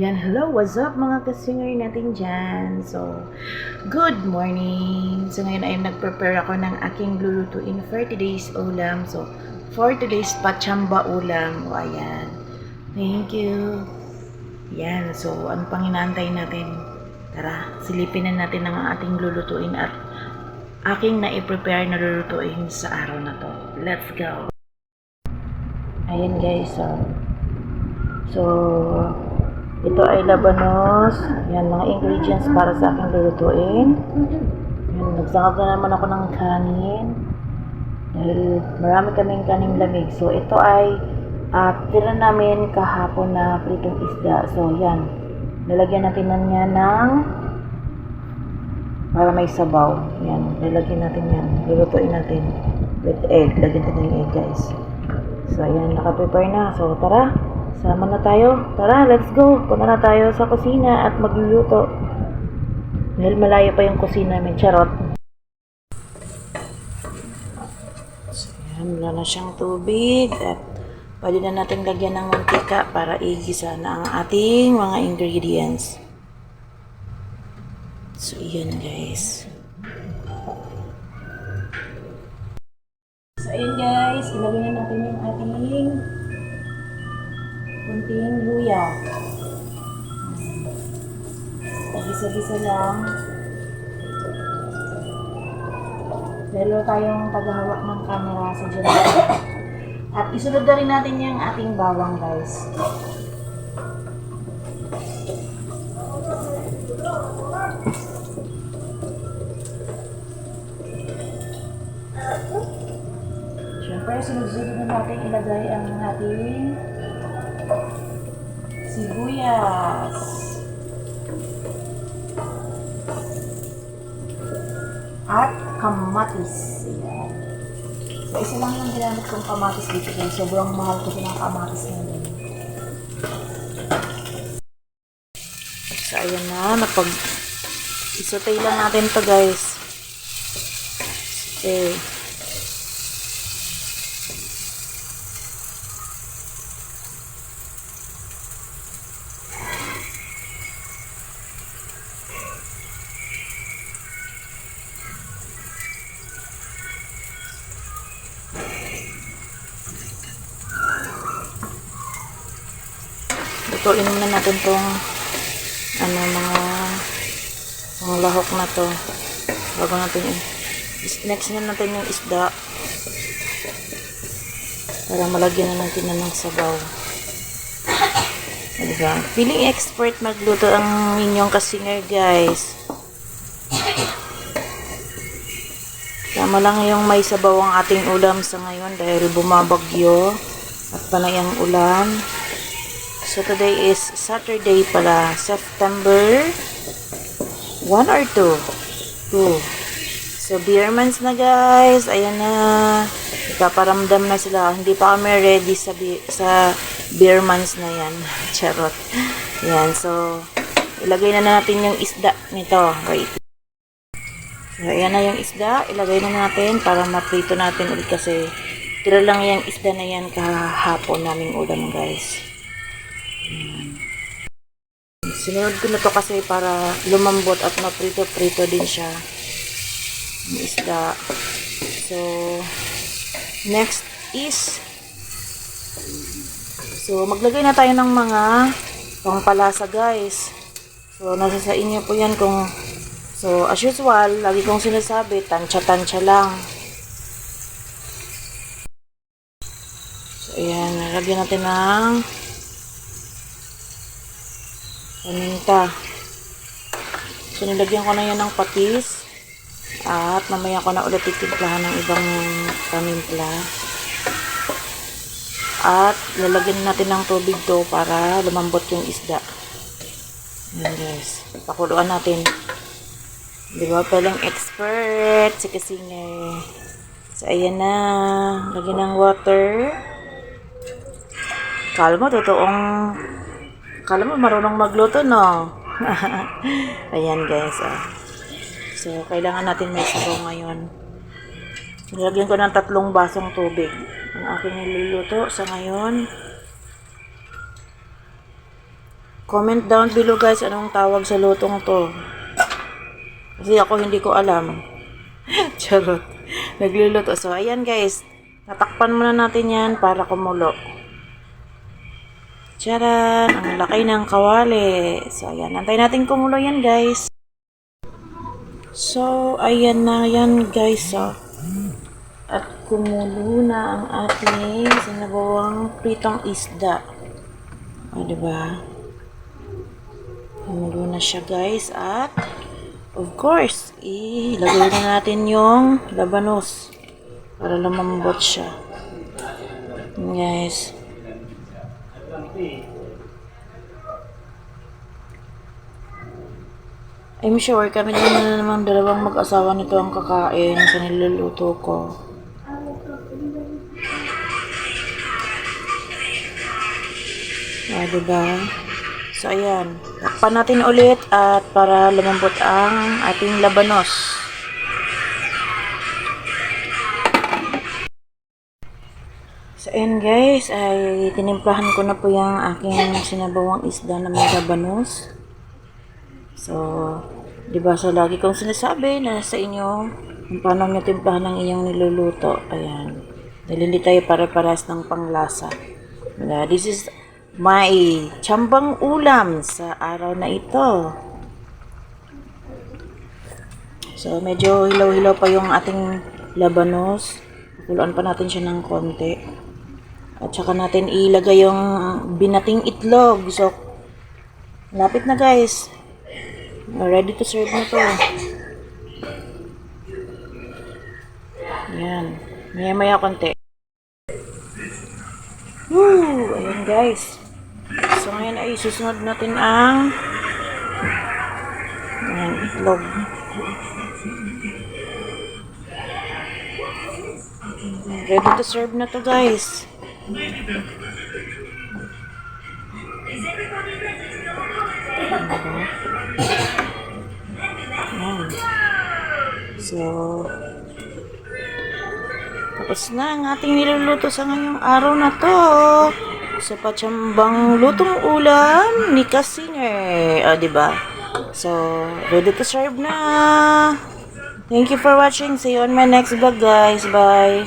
Yan, hello, what's up mga kasinger natin dyan? So, good morning! So, ngayon ay nag-prepare ako ng aking lulutuin for today's ulam. So, for today's pachamba ulam. O, ayan. Thank you. Yan, so, ano pang inaantay natin? Tara, silipin na natin ang ating lulutuin at aking na-prepare na lulutuin sa araw na to. Let's go! Ayan guys, so, so ito ay labanos. Yan, mga ingredients para sa aking lulutuin. Yan, nagsangag na naman ako ng kanin. Dahil marami kaming kaning lamig. So, ito ay uh, tira namin kahapon na pritong isda. So, yan. Lalagyan natin na niya ng para may sabaw. Yan, lalagyan natin yan. Lulutuin natin with egg. Lagyan natin yung egg, guys. So, ayan, nakaprepare na. So, tara. Sama na tayo. Tara, let's go. Punta na tayo sa kusina at magluluto. Dahil malayo pa yung kusina namin. Charot. So, ayan, wala na siyang tubig. At pwede na natin lagyan ng mantika para igisa na ang ating mga ingredients. So, ayan guys. So, ayan guys. Ilagay na natin yung ating kunting luya. Pagisa-gisa lang. Dalo tayong tagahawak ng camera sa dyan. At isunod na rin natin yung ating bawang guys. Siyempre, sunod-sunod na natin ilagay ang ating sibuyas. At kamatis. Ayan. So, isa lang yung ginamit kong kamatis dito guys. Sobrang mahal kasi ng kamatis ngayon. So, ayan na. Napag... Isotay lang natin to guys. Okay. Lutuin muna natin tong ano mga mga lahok na to. Bago natin yung is- next na natin yung isda para malagyan na natin na ng sabaw. Diba? Feeling expert magluto ang inyong kasinger guys. Tama lang yung may sabaw ang ating ulam sa ngayon dahil bumabagyo at panay ang ulan. So today is Saturday pala, September 1 or 2? 2. So beer months na guys, ayan na. Ipaparamdam na sila. Hindi pa kami ready sa, sa beer months na yan. Charot. Yan, so ilagay na natin yung isda nito. Wait. So, ayan na yung isda. Ilagay na natin para maprito natin ulit kasi tira lang yung isda na yan kahapon naming ulam guys. Sinunod ko na to kasi para lumambot at maprito-prito din siya. Ang isda. So, next is So, maglagay na tayo ng mga pangpalasa guys. So, nasa sa inyo po yan kung So, as usual, lagi kong sinasabi, tansya-tansya lang. So, ayan, lagyan natin ng paminta. So, nilagyan ko na yan ng patis. At mamaya ko na ulit titimplahan ng ibang pamimpla. At lalagyan natin ng tubig to para lumambot yung isda. Yan guys. Pakuluan natin. Di ba palang expert si Kasinger. So, ayan na. Lagyan ng water. Kala mo, totoong Kala mo marunong magluto, no? Ayan, guys. Ah. So, kailangan natin may sabaw ngayon. Nilagyan ko ng tatlong basong tubig. Ang aking niluluto sa ngayon. Comment down below guys anong tawag sa lutong to. Kasi ako hindi ko alam. Charot. Nagluluto. So, ayan guys. Tatakpan muna natin yan para kumulo. Charan! Ang laki ng kawali. So, ayan. Antay natin kumulo yan guys. So, ayan na yan guys. So, at kumulo na ang ating sinabawang pritong isda. O, diba? Kumulo na siya guys. At, of course, ilagay na natin yung labanos para lumambot siya. Yan, guys. I'm sure kami din na naman dalawang mag-asawa nito ang kakain sa niluluto ko. Ah, diba? So, ayan. Takpan natin ulit at para lumambot ang ating labanos. Ayan guys, ay tinimplahan ko na po yung aking sinabawang isda na may labanos. So, di ba sa lagi kong sinasabi na sa inyo kung paano nyo timplahan ang inyong niluluto. Ayan. Dahil tayo pare-paras ng panglasa. Diba? This is my chambang ulam sa araw na ito. So, medyo hilaw-hilaw pa yung ating labanos. Kuluan pa natin siya ng konti. At saka natin ilagay yung binating itlog. So, lapit na guys. Ready to serve na to. Yan. Maya-maya konti. Woo! Ayan guys. So ngayon ay susunod natin ang ayan, itlog. Ready to serve na to guys. So, tapos na ang ating niluluto sa ngayong araw na to. Sa patsambang lutong ulam ni Kasinger. O, diba? So, ready to serve na. Thank you for watching. See you on my next vlog, guys. Bye.